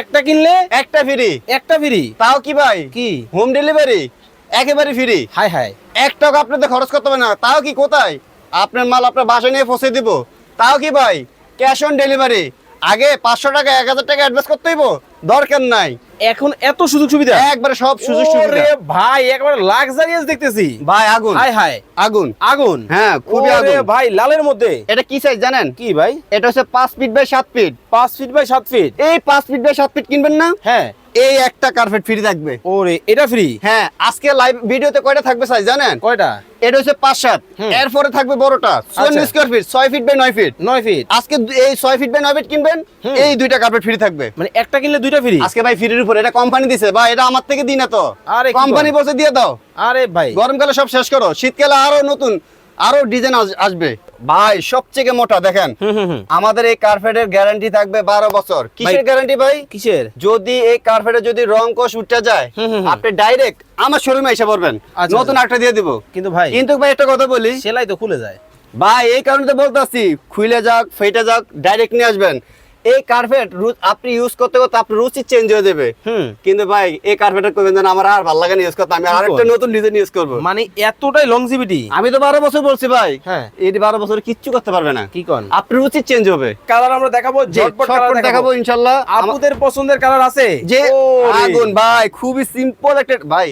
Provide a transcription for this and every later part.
একটা কিনলে? একটা ফ্রি একটা ফ্রি তাও কি ভাই? কি? হোম ডেলিভারি একেবারে ফ্রি হাই হাই এক টাকা আপনাদের খরচ করতে হবে না। তাও কি কোথায়? আপনার মাল আপনার বাসায় নিয়ে পৌঁছে দিব। তাও কি ভাই? ক্যাশ অন ডেলিভারি আগে পাঁচশো টাকা এক হাজার টাকা অ্যাডভান্স করতে হইব? দরকার নাই। এখন এত সুযোগ সুবিধা? একবারে সব সুযোগ সুবিধা। ভাই একবারে লাক্সারিয়াস দেখতেছি। ভাই আগুন। হাই হাই। আগুন। আগুন। হ্যাঁ খুবই আগুন। ভাই লালের মধ্যে। এটা কি সাইজ জানেন? কি ভাই? এটা হচ্ছে পাঁচ ফিট বাই সাত ফিট পাঁচ ফিট বাই সাত ফিট এই পাঁচ ফিট বাই সাত ফিট কিনবেন না? হ্যাঁ। এই একটা কার্পেট ফ্রি থাকবে। ওরে এটা ফ্রি হ্যাঁ আজকে লাইভ ভিডিওতে কয়টা থাকবে সাইজ জানেন? কয়টা? এটা হচ্ছে পাঁচ সাত। এরপরে থাকবে বড়টা চুয়ান্ন আচ্ছা। স্কোয়ার ফিট ছয় ফিট বাই নয় ফিট নয় ফিট আজকে এই ছয় ফিট বাই নয় ফিট কিনবেন এই দুইটা কার্পেট ফ্রি থাকবে। মানে একটা কিনলে দুইটা ফ্রি আজকে ভাই ফ্রির উপরে এটা কোম্পানি দিছে বা এটা আমার থেকে দিই না তো। আরে কোম্পানি? বসে দিয়ে দাও। আরে ভাই। গরমকালে সব শেষ করো শীতকালে আরও নতুন আরও ডিজাইন আসবে। ভাই সবচেয়ে মোটা দেখেন। আমাদের এই কার্পেটের গ্যারান্টি থাকবে বারো বছর। কিসের গ্যারান্টি ভাই? কিসের? যদি এই কার্পেটে যদি রং কোষ উঠতে যায়। আপনি ডাইরেক্ট আমার শোরুমে এসে পড়বেন। আচ্ছা, নতুন আচ্ছা। একটা দিয়ে দিব। কিন্তু ভাই কিন্তু ভাই একটা কথা বলি। সেলাই তো খুলে যায়। ভাই এই কারণে তো বলতেছি খুলে যাক ফেটে যাক ডাইরেক্ট নিয়ে আসবেন। এই কার্পেট আপনি ইউজ করতে করতে আপনার রুচি চেঞ্জ হয়ে যাবে। কিন্তু ভাই এই কার্পেটটা করবেন যেন আমার আর ভালো লাগে না ইউজ করতে আমি কি আরেকটা নতুন ডিজাইন ইউজ করব। মানে এতটাই লংজিভিটি আমি তো বারো বছর বলছি ভাই। হ্যাঁ। এই বারো বছর কিচ্ছু করতে পারবে না। কি কোন? আপনার রুচি চেঞ্জ হবে। কালার আমরা দেখাবো যে ঝটপট কালার দেখাবো। ইনশাল্লাহ। আপুদের পছন্দের কালার আছে। যে আগুন ভাই খুবই সিম্পল একটা ভাই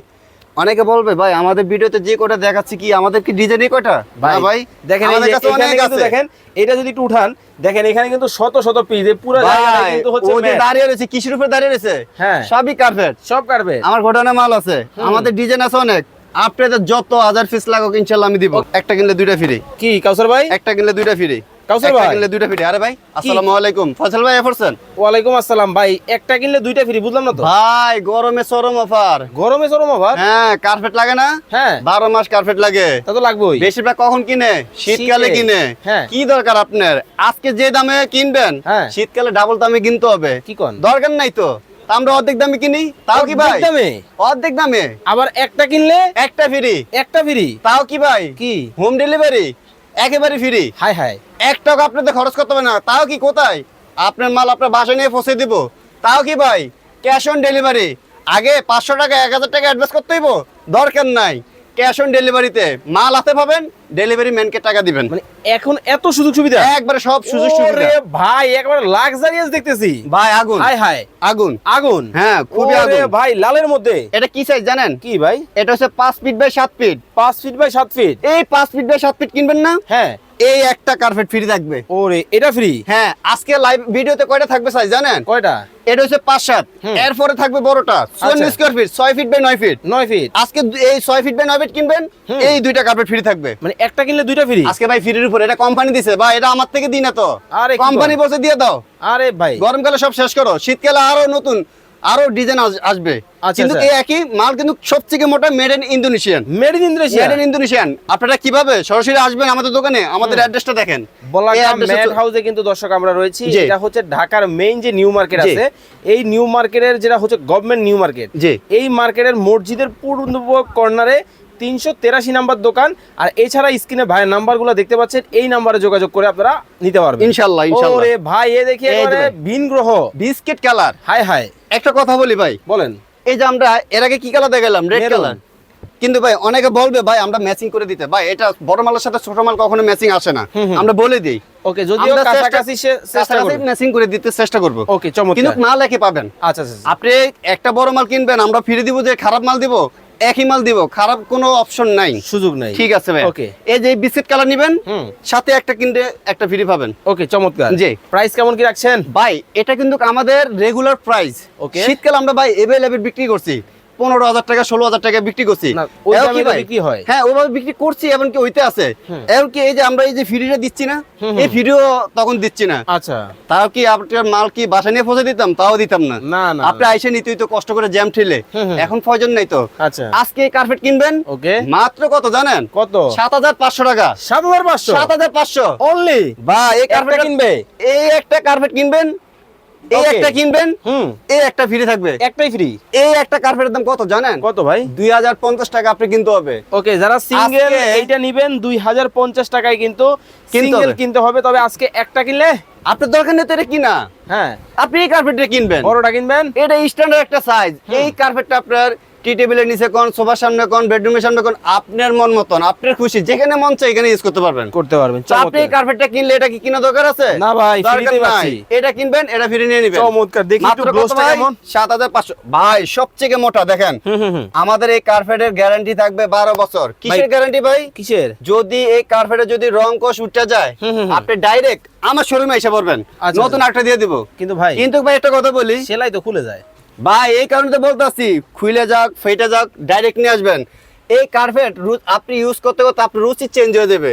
অনেকে বলবে ভাই আমাদের ভিডিওতে যে কটা দেখাচ্ছি কি আমাদের কি ডিজাইনই কটা ভাই ভাই দেখেন আমাদের কাছে এখানে অনেক কিন্তু আছে। দেখেন এটা যদি একটু উঠান দেখেন এখানে কিন্তু শত শত পিস পুরো জায়গাটা কিন্তু হচ্ছে ও যে দাঁড়িয়ে রয়েছে কিসের উপরে দাঁড়িয়ে রয়েছে? হ্যাঁ। সবই কার্পেট সব কাটবে আমার ঘটনা মাল আছে। আমাদের ডিজাইন আছে অনেক। আপনাদের যত হাজার পিস লাগুক ইনশাল্লাহ আমি দিব। একটা কিনলে দুইটা ফ্রি কি কাউসার ভাই? একটা কিনলে দুইটা ফ্রি কাউসার ভাই? কিনলে দুইটা ফ্রি। আরে ভাই আসসালামু আলাইকুম। ফজল ভাই এফরছেন ওয়ালাইকুম আসসালাম ভাই একটা কিনলে দুইটা ফ্রি বুঝলাম না তো? ভাই গরমে চরম অফার। গরমে চরম আবার হ্যাঁ কার্পেট লাগে না? হ্যাঁ। বারো মাস কার্পেট লাগে। তা তো লাগবেই। বেশিরভাগ কখন কিনে? শীতকালে কিনে। হ্যাঁ। কি দরকার আপনার? আজকে যে দামে কিনবেন হ্যাঁ। শীতকালে ডাবল দামে কিনতে হবে। কি কোন? দরকার নাই তো। আমরা অর্ধেক দামে কিনি? তাও কি ভাই? দামে? অর্ধেক দামে। আবার একটা কিনলে? একটা ফ্রি। একটা ফ্রি? তাও কি ভাই? কি? হোম ডেলিভারি একেবারে ফ্রি হাই হাই। এক টাকা আপনাদের খরচ করতে হবে না। তাও কি কোথায়? আপনার মাল আপনার বাসায় নিয়ে পৌঁছে দিব। তাও কি ভাই? ক্যাশ অন ডেলিভারি আগে পাঁচশো টাকা এক হাজার টাকা অ্যাডভান্স করতে হইব? দরকার নাই। ক্যাশ অন ডেলিভারিতে মাল হাতে পাবেন ডেলিভারি ম্যানকে টাকা দিবেন। মানে এখন এত সুযোগ সুবিধা? একবারে সব সুযোগ সুবিধা। ভাই একবারে লাক্সারিয়াস দেখতেছি। ভাই আগুন। হাই হাই। আগুন। আগুন? হ্যাঁ খুবই আগুন। ভাই লালের মধ্যে। এটা কি সাইজ জানেন? কি ভাই? এটা হচ্ছে 5 feet by 7 feet 5 feet by 7 feet এই 5 ফিট বাই 7 ফিট কিনবেন না? হ্যাঁ। এই একটা কার্পেট ফ্রি থাকবে। ওরে এটা ফ্রি হ্যাঁ আজকে লাইভ ভিডিওতে কয়টা থাকবে সাইজ জানেন? কয়টা? এটা হচ্ছে পাঁচ সাত। এরপরে থাকবে বড়টা চুয়ান্ন আচ্ছা। স্কোয়ার ফিট ছয় ফিট বাই নয় ফিট নয় ফিট আজকে এই ছয় ফিট বাই নয় ফিট কিনবেন এই দুইটা কার্পেট ফ্রি থাকবে। মানে একটা কিনলে দুইটা ফ্রি আজকে ভাই ফ্রির উপরে এটা কোম্পানি দিছে। বা এটা আমার থেকে দিই না তো। আরে কোম্পানি? বসে দিয়ে দাও। আরে ভাই। গরমকালে সব শেষ করো। শীতকালে আরও নতুন আরও ডিজাইন আসবে। আচ্ছা, কিন্তু আচ্ছা। এই একই মাল কিন্তু সবথেকে মোটা made in Indonesian made in Indonesia made in Indonesian আপনারা কীভাবে সরাসরি আসবেন আমাদের দোকানে? আমাদের অ্যাড্রেসটা দেখেন। তো- হাউসে কিন্তু দর্শক আমরা রয়েছি। এটা হচ্ছে ঢাকার মেইন যে নিউ মার্কেট আছে এই নিউ মার্কেটের যেটা হচ্ছে গভর্নমেন্ট নিউ মার্কেট জি। এই মার্কেটের মসজিদের পূর্ব কর্নারে তিনশো তেরাশি নাম্বার দোকান। আর এছাড়া স্ক্রিনে ভাইয়ের নাম্বারগুলো দেখতে পাচ্ছেন এই নাম্বারে যোগাযোগ করে আপনারা নিতে পারবেন। ইনশাল্লাহ ইনশাল্লাহ। ভাই এ দেখি। ভিন গ্রহ। Biscuit colour. হাই হাই। একটা কথা বলি ভাই। বলেন। এই যে আমরা এর আগে কি কালার দেখালাম? Red colour. কিন্তু ভাই অনেকে বলবে ভাই আমরা ম্যাচিং করে দিতে। ভাই এটা বড় মালের সাথে ছোট মাল কখনো ম্যাচিং আসে না। আমরা বলে দিই। ওকে যদিও কাছাকাছি চেষ্টা করবেন ম্যাচিং করে দিতে চেষ্টা করব। ওকে চমৎকার। কিন্তু মাল একই পাবেন। আচ্ছা আচ্ছা আচ্ছা। আপনি একটা বড় মাল কিনবেন আমরা ফিরে দিব যে খারাপ মাল দিব। একই মাল দিব খারাপ কোনো অপশন নাই। সুযোগ নাই। ঠিক আছে ভাই ওকে এই যে বিস্কিট কালার নিবেন হুম। সাথে একটা কিনতে একটা ফ্রি পাবেন। ওকে চমৎকার। জি। প্রাইস কেমন কি রাখছেন? ভাই এটা কিন্তু আমাদের রেগুলার প্রাইস ওকে শীতকাল আমরা ভাই এভেলেবেল বিক্রি করছি। পনেরো হাজার টাকা ষোলো হাজার টাকা বিক্রি করছি? বিক্রি হয়। হ্যাঁ ওভাবে বিক্রি করছি এবং কি ওইতে আছে? হুম। এবং কি এই যে আমরা এই যে ফ্রিটা দিচ্ছি না। এই তখন দিচ্ছি না। আচ্ছা। তাও কি আপনার মাল কি বাসা নিয়ে পৌঁছে দিতাম? তাও দিতাম না। না না আপনি আইসে নিতেই তো কষ্ট করে জ্যাম ঠেলে। এখন প্রয়োজন নাই তো। আচ্ছা। আজকে কার্পেট কিনবেন? ওকে। মাত্র কত জানেন? কত? সাত হাজার পাঁচশো টাকা। সাত হাজার পাঁচশো? সাত হাজার পাঁচশো। অনলি বা এই কার্পেট কিনবে? এই একটা কার্পেট কিনবেন? এই একটা কিনবেন হুম। এই একটা ফ্রি থাকবে। একটাই ফ্রি এই একটা কার্পেটের দাম কত জানেন? কত ভাই? টাকা আপনি কিনতে হবে। ওকে যারা সিঙ্গেল এইটা নিবেন দুই হাজার পঞ্চাশ টাকায় কিন্তু কিনতে সিঙ্গেল কিনতে হবে তবে আজকে একটা কিনলে? আপনার দরকার নেই তো এটা কিনা? হ্যাঁ। আপনি এই কার্পেটটা কিনবেন। বড়টা কিনবেন? এটা স্ট্যান্ডার্ড একটা সাইজ এই কার্পেটটা আপনার টি টেবিলের নিচে কোন সোফার সামনে কোন বেডরুমের সামনে কোন আপনার মন মতন আপনার খুশি যেখানে মন চাই এখানে ইউজ করতে পারবেন। করতে পারবেন আপনি কার্পেটটা কিনলে এটা কি কিনা দরকার আছে? না ভাই, নাই। পাচ্ছি। এটা কিনবেন এটা ফ্রি নিয়ে নেবেন। চমৎকার দেখি একটু গ্লোসটা কেমন? সাত হাজার পাঁচশো। ভাই সবচেয়ে মোটা দেখেন। আমাদের এই কার্পেটের গ্যারান্টি থাকবে বারো বছর। কিসের গ্যারান্টি ভাই? কিসের? যদি এই কার্পেটে যদি রং কোষ উঠে যায়। আপনি ডাইরেক্ট আমার শোরুমে এসে পড়বেন। আচ্ছা, নতুন একটা দিয়ে দিব। কিন্তু ভাই কিন্তু ভাই একটা কথা বলি। সেলাই তো খুলে যায়। ভাই এই কারণে তো বলতেছি খুলে যাক ফেটে যাক ডাইরেক্ট নিয়ে আসবেন। এই কার্পেট আপনি ইউজ করতে করতে আপনার রুচি চেঞ্জ হয়ে যাবে।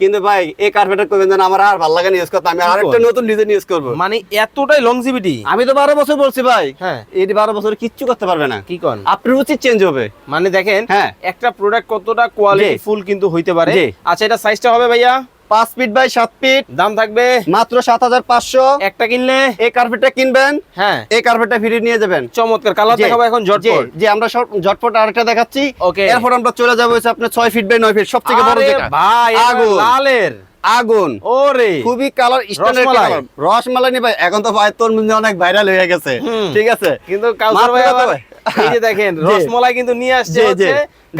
কিন্তু ভাই এই কার্পেটের করবেন যেন আমার আর ভালো লাগে ইউজ করতে আমি আরেকটা কর? নতুন ডিজাইন ইউজ করব। মানে এতটাই লংজিভিটি আমি তো বারো বছর বলছি ভাই। হ্যাঁ। এই বারো বছর কিচ্ছু করতে পারবে না। কি কন? আপনার রুচি চেঞ্জ হবে। মানে দেখেন হ্যাঁ। একটা প্রোডাক্ট কতটা কোয়ালিটি ফুল কিন্তু হইতে পারে। আচ্ছা এটা সাইজটা হবে ভাইয়া? পাঁচ ফিট বাই সাত ফিট। দাম থাকবে? মাত্র সাত হাজার পাঁচশো। একটা কিনলে? এই কার্পেটটা কিনবেন। হ্যাঁ। এই কার্পেটটা ফিরে নিয়ে যাবেন। চমৎকার। কালার দেখাবো এখন ঝটপট। আমরা সব ঝটপট আরেকটা দেখাচ্ছি। Okay. এরপর আমরা চলে যাব হচ্ছে আপনার ছয় ফিট বাই নয় ফিট সবথেকে বড় যেটা। ভাই আগুন। লালের। আগুন। ওরে। খুবই কালার রসমালাই। রসমালাই নি ভাই এখন তো ভাই তরমুজ অনেক ভাইরাল হয়ে গেছে। ঠিক আছে? কিন্তু কাউসার ভাই আবার এই যে দেখেন। রসমালাই কিন্তু নিয়ে আসছে হচ্ছে।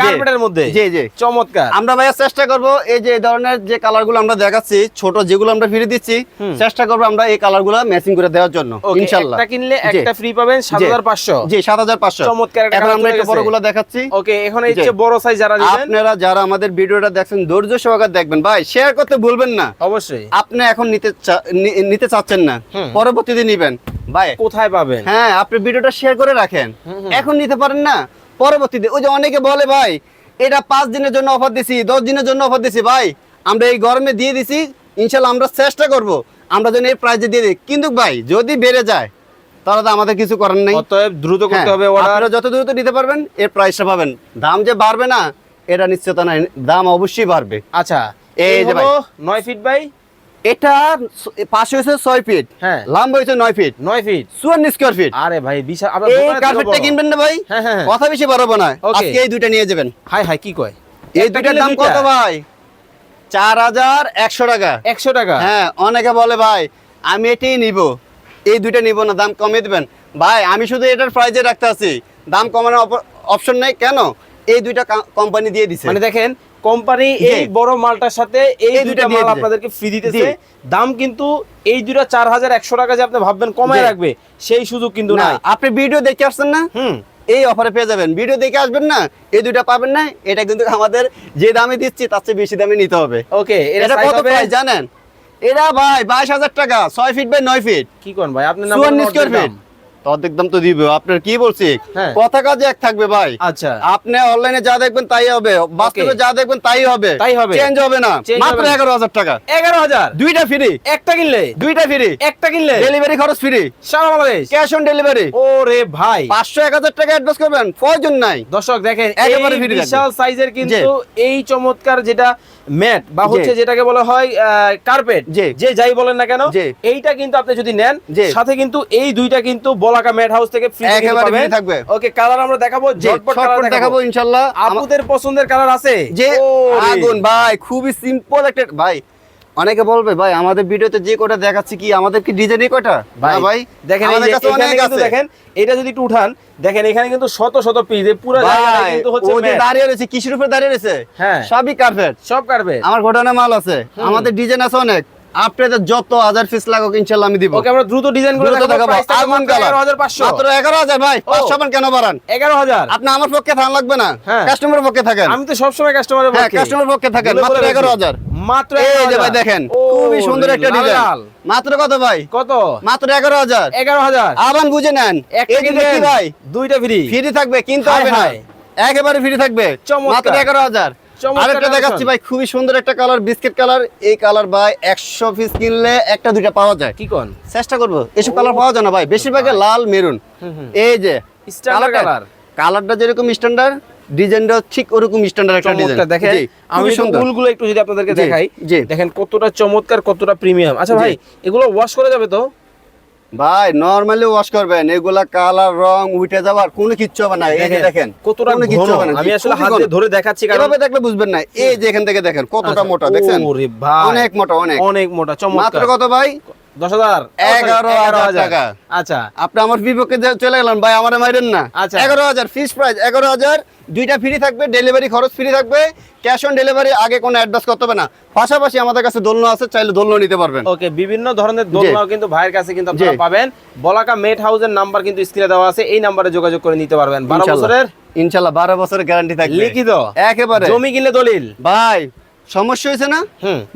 কার্পেটের মধ্যে? জি, জি। চমৎকার। আমরা ভাইয়া চেষ্টা করব এই যে ধরনের যে কালারগুলো আমরা দেখাচ্ছি ছোট যেগুলো আমরা ফিরে দিচ্ছি চেষ্টা করব আমরা এই কালারগুলো ম্যাচিং করে দেওয়ার জন্য Okay, ইনশাল্লাহ। একটা কিনলে একটা ফ্রি পাবেন সাত জি। হাজার পাঁচশো। জি সাত হাজার পাঁচশো। চমৎকার এখন আমরা একটু। বড়গুলো দেখাচ্ছি। ওকে এখন এই যে বড় সাইজ যারা নেবেন আপনারা যারা আমাদের ভিডিওটা দেখছেন ধৈর্য সহকারে দেখবেন। ভাই শেয়ার করতে ভুলবেন না। অবশ্যই। আপনি এখন নিতে নিতে চাচ্ছেন না। পরবর্তীতে নিবেন। ভাই কোথায় পাবেন? হ্যাঁ আপনি ভিডিওটা শেয়ার করে রাখেন। এখন নিতে পারেন না। পরবর্তীতে ওই যে অনেকে বলে ভাই এটা পাঁচ দিনের জন্য অফার দিছি দশ দিনের জন্য অফার দিছি ভাই আমরা এই গরমে দিয়ে দিছি ইনশাল্লাহ আমরা চেষ্টা করব আমরা যেন এই প্রাইজে দিয়ে দিই। কিন্তু ভাই যদি বেড়ে যায় তাহলে তো আমাদের কিছু করার নেই। অতএব দ্রুত করতে হ্যাঁ, হবে আপনারা যত দ্রুত নিতে পারবেন এর প্রাইসটা পাবেন। দাম যে বাড়বে না এটা নিশ্চয়তা নাই। দাম অবশ্যই বাড়বে। আচ্ছা এই যে যে নয় ফিট বাই এটা পাশে হয়েছে ছয় ফিট হ্যাঁ। লম্বা হয়েছে নয় ফিট নয় ফিট চুয়ান্ন স্কোয়ার ফিট আরে ভাই বিশাল এই কার্পেটটা কিনবেন না ভাই? হ্যাঁ, হ্যাঁ, হ্যাঁ। কথা বেশি বাড়াবো না। আজকে এই দুইটা নিয়ে যাবেন। হাই হাই কি কয়? এই দুইটার দাম কত ভাই? চার হাজার একশো টাকা। একশো টাকা? হ্যাঁ অনেকে বলে ভাই আমি এটাই নিব। এই দুইটা নিব না দাম কমিয়ে দেবেন। ভাই আমি শুধু এটার প্রাইজে রাখতে আছি। দাম কমানোর অপশন নেই। কেন? এই দুইটা কোম্পানি দিয়ে দিছে। মানে দেখেন কোম্পানি এই বড় মালটার সাথে এই দুইটা মাল আপনাদেরকে ফ্রি দিতেছে। দাম কিন্তু এই দুইটা চার হাজার একশো টাকা যে আপনি ভাববেন কমায় রাখবে সেই সুযোগ কিন্তু না নাই। আপনি ভিডিও দেখে আসছেন না? হুম। এই অফারে পেয়ে যাবেন। ভিডিও দেখে আসবেন না এই দুইটা পাবেন না এটা কিন্তু আমাদের যে দামে দিচ্ছি তার চেয়ে বেশি দামে নিতে হবে। ওকে এটা কত প্রাইস জানেন? এটা ভাই বাইশ হাজার টাকা ছয় ফিট বাই নয় ফিট কি কোন ভাই? আপনি চুয়ান্ন স্কোয়ার ফিট অর্ধেক দাম তো দিবে। আপনার কি বলছি। কথা কাজে এক থাকবে ভাই। আচ্ছা। আপনি অনলাইনে যা দেখবেন তাই হবে। বাস্তবে যা দেখবেন তাই হবে। তাই হবে। চেঞ্জ হবে না। মাত্র এগারো হাজার টাকা। এগারো হাজার। দুইটা ফ্রি একটা কিনলে? দুইটা ফ্রি একটা কিনলে? ডেলিভারি খরচ ফ্রি সারা বাংলাদেশ? ক্যাশ অন ডেলিভারি ভাই। পাঁচশো এক হাজার টাকা অ্যাডভান্স করবেন। প্রয়োজন নাই। দর্শক দেখেন একেবারে। বিশাল সাইজের কিন্তু এই চমৎকার যেটা ম্যাট বা হচ্ছে যেটাকে বলা হয় কার্পেট। যে যাই বলেন না কেন। এইটা কিন্তু আপনি যদি নেন যে সাথে কিন্তু এই দুইটা কিন্তু বলাকা ম্যাট হাউস থেকে ফ্রি থাকবে। ওকে কালার আমরা দেখাবো ঝটপট কালার দেখাবো ইনশাআল্লাহ আপনাদের পছন্দের কালার আছে যে। আগুন ভাই খুবই সিম্পল একটা ভাই অনেকে বলবে ভাই আমাদের ভিডিওতে যে কটা দেখাচ্ছি কি আমাদের কি ডিজাইনই কটা? ভাই না ভাই দেখেন এই কাছে। দেখেন এটা যদি একটু উঠান দেখেন এখানে কিন্তু শত শত পিস পুরো জায়গাটা কিন্তু হচ্ছে ও যে দাঁড়িয়ে রয়েছে কিসের উপরে দাঁড়িয়ে রয়েছে? হ্যাঁ। সবই কার্পেট সব কার্পেট আমার গোডাউনে মাল আছে। আমাদের ডিজাইন আছে অনেক। আপনাদের যত হাজার পিস লাগুক ইনশাল্লাহ আমি দিব। ওকে আমরা দ্রুত ডিজাইন করে দেখাবো। আগুন কালার। হাজার পাঁচশো। মাত্র এগারো হাজার ভাই ও। পাঁচশো মান কেন বাড়ান? এগারো হাজার। আপনি আমার পক্ষে থান লাগবে না। হ্যাঁ। কাস্টমারের পক্ষে থাকেন। আমি তো সবসময় কাস্টমারের পক্ষে হ্যাঁ পক্ষে। কাস্টমার পক্ষে থাকেন। মাত্র বলে এগারো দিয়েছি। হাজার। মাত্র এই যে ভাই দেখেন খুবই সুন্দর একটা ডিজাইন মাত্র কত ভাই? কত? মাত্র এগারো হাজার। এগারো হাজার। আবান বুঝে নেন। এই দিকে কি ভাই দুইটা ফ্রি ফ্রি থাকবে কিনতে হবে না। একেবারে ফ্রি থাকবে। মাত্র এগারো হাজার। চমৎকার আরেকটা দেখাচ্ছি ভাই খুবই সুন্দর একটা কালার বিস্কিট কালার এই কালার ভাই একশো পিস কিনলে একটা দুইটা পাওয়া যায়। কি কোন? চেষ্টা করব এসব কালার পাওয়া যায় না ভাই। বেশিরভাগ লাল মেরুন। এই যে কালারটা যেরকম স্ট্যান্ডার্ড ডিজাইনটা ঠিক ওরকম স্ট্যান্ডার্ড একটা ডিজাইন। দেখেন আমি ফুলগুলো একটু যদি আপনাদেরকে দেখাই দেখেন কতটা চমৎকার কতটা প্রিমিয়াম আচ্ছা ভাই এগুলো ওয়াশ করা যাবে তো? ভাই নরমালি ওয়াশ করবেন। এগুলা কালার রং উঠে যাওয়ার কোনো কিচ্ছু হবে না। এই যে দেখেন কতটা কোনো কিচ্ছু হবে না। আমি আসলে হাত ধরে দেখাচ্ছি কারণ এভাবে দেখলে বুঝবেন না। এই যে এখান থেকে দেখেন কতটা আচ্ছা, মোটা ভাই। অনেক মোটা অনেক। অনেক মোটা মাত্র চমৎকার কত ভাই? দশ হাজার? এগারো টাকা। আচ্ছা। আপনি আমার বিপক্ষে চলে গেলেন ভাই আমার মাইরেন না। আচ্ছা। এগারো হাজার ফিক্স প্রাইস এগারো হাজার দুইটা ফ্রি থাকবে ডেলিভারি খরচ ফ্রি থাকবে ক্যাশ অন ডেলিভারি আগে কোনো অ্যাডভান্স করতে হবে না। পাশাপাশি আমাদের কাছে দোলনা আছে চাইলে দোলনা নিতে পারবেন। ওকে বিভিন্ন ধরনের দোলনাও কিন্তু ভাইয়ের কাছে কিন্তু আপনারা পাবেন। বলাকা মেট হাউসের নাম্বার কিন্তু স্ক্রিনে দেওয়া আছে এই নাম্বারে যোগাযোগ করে নিতে পারবেন। বারো বছরের ইনশাল্লাহ বারো বছরের গ্যারান্টি থাকবে। লিখিত একেবারে। জমি কিনলে দলিল। ভাই সমস্যা হয়েছে না?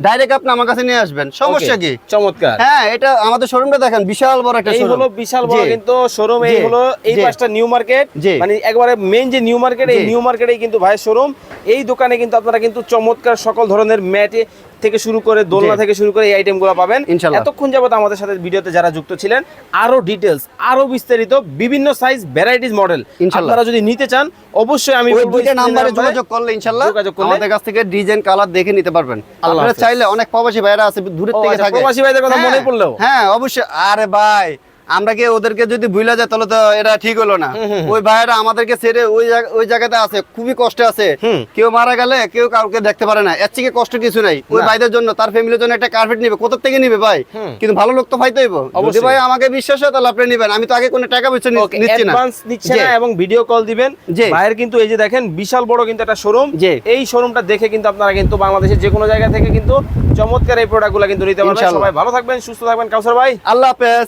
ডাইরেক্ট আপনি আমার কাছে নিয়ে আসবেন। সমস্যা কি? চমৎকার। হ্যাঁ এটা আমাদের শোরুমটা দেখেন বিশাল বড় একটা শোরুম হলো বিশাল বড় কিন্তু শোরুম এই হলো এই পাশটা নিউ মার্কেট। মানে একবারে মেইন যে নিউ মার্কেট এই নিউ মার্কেটেই কিন্তু ভাই শোরুম এই দোকানে কিন্তু আপনারা কিন্তু চমৎকার সকল ধরনের ম্যাটে থেকে শুরু করে দোলনা থেকে শুরু করে এই আইটেমগুলো পাবেন। এতক্ষণ যাবত আমাদের সাথে ভিডিওতে যারা যুক্ত ছিলেন আরও ডিটেলস আরও বিস্তারিত বিভিন্ন সাইজ ভ্যারাইটিস মডেল। আপনারা যদি নিতে চান অবশ্যই আমি ওই দুইটা নম্বরে যোগাযোগ করলে ইনশাল্লাহ যোগাযোগ করলে- আমাদের কাছ থেকে ডিজাইন কালার দেখে নিতে পারবেন। আপনারা চাইলে অনেক প্রবাসী ভাইরা আছে দূরের থেকে আচ্ছা, থাকে। প্রবাসী ভাইদের কথা মনে পড়ল পড়লেও? হ্যাঁ অবশ্যই। আরে ভাই আমরা কি ওদেরকে যদি ভুলে যায় তাহলে তো এটা ঠিক হলো না। ওই ভাইরা আমাদেরকে ছেড়ে ওই ওই জায়গাতে আছে খুবই কষ্টে আছে। কেউ মারা গেলে কেউ কাউকে দেখতে পারে না। এর থেকে কষ্ট কিছু নাই। ওই ভাইদের জন্য তার ফ্যামিলির জন্য একটা কার্পেট নিবে। কোথা থেকে নিবে ভাই? কিন্তু ভালো লোক তো পাইতে হইব যদি। ভাই আমাকে বিশ্বাস হয় তাহলে আপনি নিবেন। আমি তো আগে কোনো টাকা পয়সা নিচ্ছি না। নিচ্ছে না এবং ভিডিও কল দিবেন। জি। ভাইয়ের কিন্তু এই যে দেখেন বিশাল বড় কিন্তু একটা শোরুম জি। এই শোরুমটা দেখে কিন্তু আপনারা কিন্তু বাংলাদেশের যে কোনো জায়গা থেকে কিন্তু চমৎকার এই প্রোডাক্টগুলো কিন্তু নিতে পারবেন। সবাই ভালো থাকবেন সুস্থ থাকবেন। কাউসার ভাই। আল্লাহ হাফেজ।